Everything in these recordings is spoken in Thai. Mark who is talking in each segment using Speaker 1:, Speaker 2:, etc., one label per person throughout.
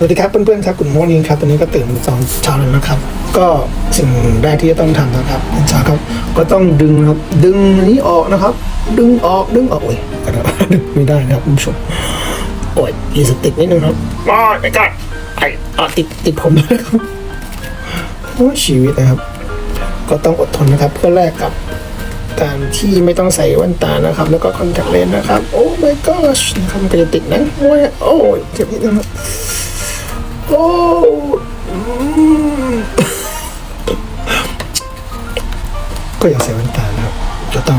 Speaker 1: สวัสดีครับเพื่อนๆครับคุณโมนิงครับตอนนี้ก็ตื่นตอนเช้าแล้วนะครับ ก็สิ่งแรกที่จะต้องทำนะครับตอนเช้าครับ ก็ต้องดึงนะครับดึงนี้ออกนะครับ ดึงออกดึงออกโอ้ยดดดึงไม่ได้นะครับคุณผู้ชมโอ้ยมีสติกนิดนึงครับว้ยไม่กล้าไอ้ติดติดผมเลยครับโอ้ชีวิตนะครับ ก็ต้องอดทนนะครับ เพื่อแลกกับการที่ไม่ต้องใส่แว่นตานะครับ แล้วก็คอนแทคเลนส์นะครับ โอ้ my gosh นะครับมันจะติดนะโอ้ยโอ้ยเจ็บนิดนึงครับ โอ้ก็อย่าใส่แว่นตานะครับจะต้อง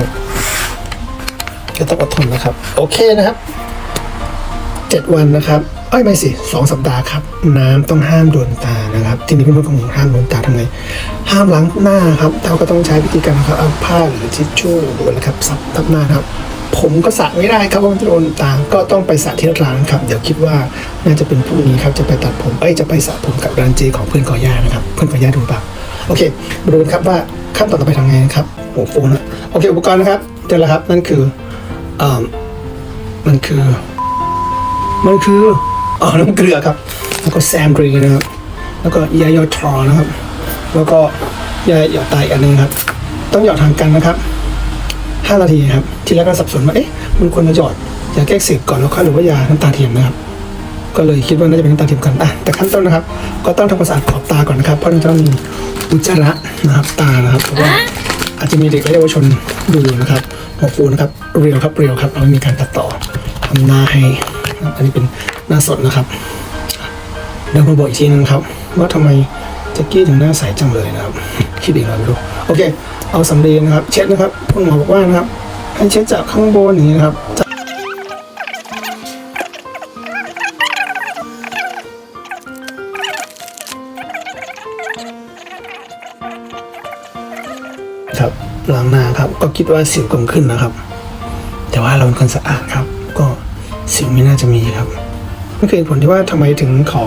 Speaker 1: จะต้องอดทนนะครับ โอเคนะครับเจ็ดวันนะครับเอ้ยไม่สิสองสัปดาห์ครับ น้ำต้องห้ามโดนตานะครับ ที่นี่เพื่อนๆของผมห้ามโดนตาทำไงห้ามล้างหน้าครับเราก็ต้องใช้วิธีการครับเอาผ้าหรือทิชชู่หรืออะไรครับซับทับหน้าครับ ผมก็สระไม่ได้ครับเพรามันจะโดนตาก็ต้องไปสระที่ร้านครับ เดี๋ยวคิดว่าน่าจะเป็นพรุ่งนี้ครับจะไปตัดผมเอ้ยจะไปสระผมกับร้านเจของเพื่อนกอย่านะครับ เพื่อนกอย่าดูเปล่าโอเคมาดูครับว่าขั้นตอนต่อไปทำไงนะครับโอ้โหนะโอเคอุปกรณ์นะครับเจอแล้วครับนั่นคืออ่อมันคือ มันคืออ๋อน้ำเกลือครับ แล้วก็แซมรีนะครับ แล้วก็ยาหยอดทอนะครับ แล้วก็ยาหยอดไตอันนึงครับ ต้องหยอดทางกันนะครับ ห้านาทีครับ ทีแรกก็สับสนว่า เอ๊ะ มันควรจะหยอดยาแก้อักเสบก่อนแล้วค่อยหรือว่ายาน้ำตาเทียมนะครับ ก็เลยคิดว่าน่าจะเป็นน้ำตาเทียมกัน อะ แต่ขั้นต้นนะครับ ก็ต้องทำความสะอาดขอบตาก่อนนะครับ เพราะมันจะมีอุจจาระนะครับ ตานะครับเพราะว่าอาจจะมีเด็กและเยาวชนดูอยู่นะครับหัวฟูนะครับ เรียวครับ เรียวครับ เราไม่มีการตัดต่อทำหน้าให้นะครับอันนี้เป็นหน้าสดนะครับเดี๋ยวมาบอกอีกทีนึงครับ ว่าทำไมแจ็กกี้ถึงหน้าใสจังเลยนะครับ คิดอีกแล้วไม่รู้ โอเค เอาสำลีนะครับ เช็ดนะครับคุณหมอบอกว่านะครับ ให้เช็ดจากข้างบนอย่างนี้นะครับจากครับล้างหน้าครับก็คิดว่าสิวคงขึ้นนะครับ แต่ว่าเราเป็นคนสะอาดครับ ก็สิวไม่น่าจะมีครับนั่นคือเหตุผลที่ว่าทำไมถึงขอ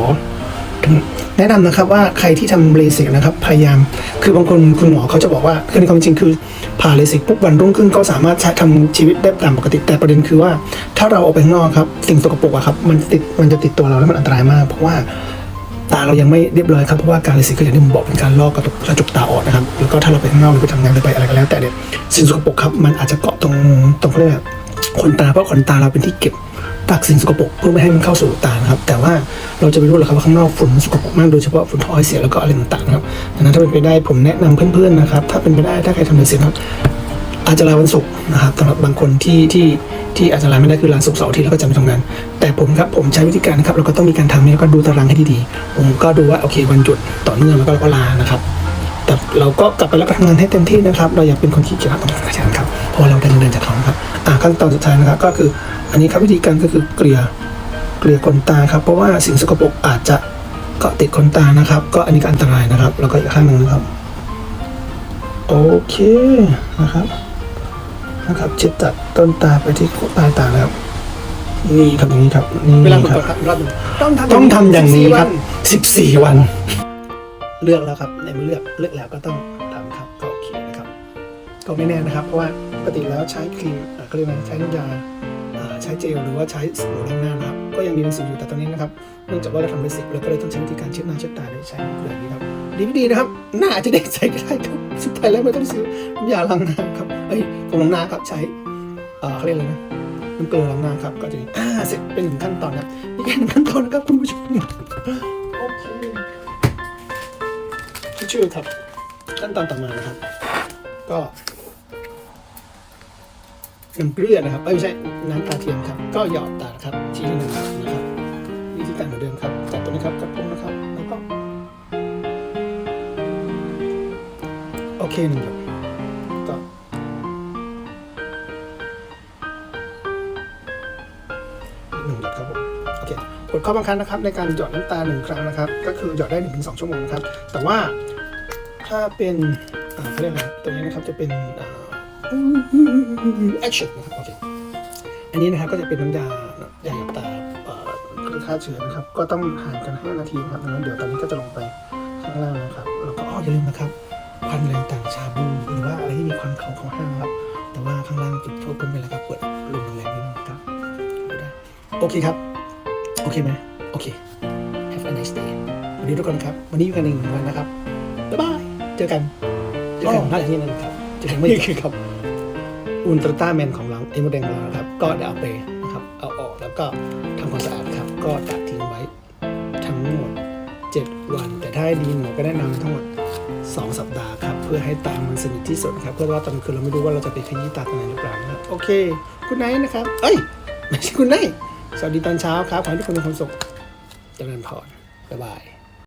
Speaker 1: แนะนำนะครับว่าใครที่ทำเลสิกนะครับพยายาม คือบางคนคุณหมอเขาจะบอกว่าคือในความจริงคือผ่าเลสิกปุ๊บวันรุ่งขึ้นก็สามารถใช้ทำชีวิตได้ตามปกติแต่ประเด็นคือว่า ถ้าเราออกไปข้างนอกครับสิ่งสกปรกอะครับมันติดมันจะติดตัวเราแล้วมันอันตรายมาก เพราะว่าตาเรายังไม่เรียบร้อยครับเพราะว่าการเลสิกก็อย่างที่ผมบอกเป็นการลอกกระจกกระจกตาออกนะครับแล้วก็ถ้าเราไปข้างนอกหรือไปทำงานหรือไปอะไรก็แล้ว แต่เนี่ยสิ่งสกปรกครับมันอาจจะเกาะตรงตรงเขาเรียกขนตาเพราะขนตาเราเป็นที่เก็บ ตักสิ่งสกปรกเพื่อไม่ให้มันเข้าสู่ตานะครับ แต่ว่าเราจะไม่รู้หรอกครับว่าข้างนอกฝุ่นสกปรกมากโดยเฉพาะฝุ่นท่อไอเสียแล้วก็อะไรต่างๆนะครับดังนั้นถ้าเป็นไปได้ผมแนะนำเพื่อนๆนะครับ ถ้าเป็นไปได้ถ้าใครทำเสิกครับอาจจะลาวันศุกร์นะครับสำหรับบางคนที่ที่ที่อาจจะลาไม่ได้คือลาศุกร์เสาร์อาทิตย์แล้วก็จะไปทำงาน แต่ผมครับผมใช้วิธีการนะครับเราก็ต้องมีการทำนี้แล้วก็ดูตารางให้ดีๆผมก็ดูว่าโอเควันหยุดต่อเนื่องแล้วก็เราก็ลานะครับแต่เราก็กลับไปแล้วก็ทำงานให้เต็มที่นะครับ เราอย่าเป็นคนขี้เกียจตรงนั้นครับเพราะเราได้เงินเดือนจากเขาครับ ขั้นตอนสุดท้ายนะครับก็คืออันนี้ครับวิธีการก็คือเกลี่ยเกลี่ยขนตาครับเพราะว่าสิ่งสกปรกอาจจะเกาะติดขนตานะครับ ก็อันนี้ก็อันตรายนะครับ แล้วก็อีกข้างหนึ่งนะครับโอเคนะครับนะครับเช็ดจากต้นตาไปที่ปลายตานะครับนี่ครับอย่างนี้ครับนี่
Speaker 2: เวลา
Speaker 1: ครับ
Speaker 2: กดครับต้องทำ
Speaker 1: ต้องทำอย่างนี้ครับ
Speaker 2: 14
Speaker 1: 14 วัน เลือกแล้วครับในเมื่อเลือกเลือกแล้วก็ต้อง ก็ไม่แน่นะครับ เพราะว่าปกติแล้วใช้ครีมอ่าเขาเรียกว่าใช้น้ำยาอ่าใช้เจลหรือว่าใช้สบู่ล้างหน้านะครับ ก็ยังมีเป็นสิวอยู่แต่ตอนนี้นะครับเนื่องจากว่าเราทำเลสิกเราก็เลยต้องใช้วิธีการเช็ดหน้าเช็ดตาโดยใช้น้ำเกลือนี้ครับดีไม่ดีนะครับ หน้าอาจจะเด็กใสก็ได้ครับสุดท้ายแล้วไม่ต้องซื้อน้ำยาล้างหน้าครับเอ้ยผมล้างหน้าครับใช้เอ่อเขาเรียกอะไรนะน้ำเกลือล้างหน้าครับก็จะอ่าเสร็จเป็นหนึ่งขั้นตอนครับนี่แค่หนึ่งขั้นตอนนะครับคุณผู้ชมโอเคชื่อครับขั้นตอนต่อมานะครับ ก็ น้ำเกลือนะครับไม่ใช่น้ำตาเทียมครับ ก็หยอดตาครับ ทีละหนึ่งนะครับวิธีการเหมือนเดิมครับจับตัวนี้ครับกับผมนะครับแล้วก็โอเคหนึ่งหยดก็หนึ่งหยดครับผมโอเคกฎข้อบังคับนะครับ ในการหยอดน้ำตาหนึ่งครั้งนะครับ ก็คือหยอดได้หนึ่งถึงสองชั่วโมงนะครับ แต่ว่าถ้าเป็นอ่าเขาเรียกอะไรตัวนี้นะครับจะเป็นอ่า action นะครับโอเคอันนี้นะครับก็จะเป็นน้ำยายาหยดตาเอ่อเครื่อฆ่าเชื้อนะครับ ก็ต้องห่างกัน 5 นาทีนะครับดังนั้นเดี๋ยวตอนนี้ก็จะลงไปข้างล่างนะครับแล้วก็อ้ออย่าลืมนะครับควันแรงต่างชาบูหรือว่าอะไรที่มีควันเขาของห้างนะครับ แต่ว่าข้างล่างจุดโฟกัสไปแล้วครับเปิดลมแรงนิดนึงครับได้โอเคครับ โอเคไหมโอเค Have a nice day วันนี้ทุกคนครับ วันนี้อยู่กันหนึ่งวันนะครับบ๊ายบายเจอกันเจอกันหน้าที่นั่นครับเจอกันไม่คือครับ อุลตร้าแมนของเราเอโมเดงของเรานะครับ ก็ได้เอาไปนะครับเอาออกแล้วก็ทำความสะอาดครับ ก็ตัดทิ้งไว้ทั้งหมด 7 วัน แต่ถ้าดีหมอก็แนะนำทั้งหมด 2 สัปดาห์ครับ เพื่อให้ตามันสนิทที่สุดครับ เพื่อว่าตอนคืนเราไม่รู้ว่าเราจะไปขยี้ตาตรงไหนหรือเปล่านะครับโอเคคุณไนท์นะครับ เอ้ยไม่ใช่คุณไนท์สวัสดีตอนเช้าครับขอให้ทุกคนมีความสุขเจริญพรบ๊ายบาย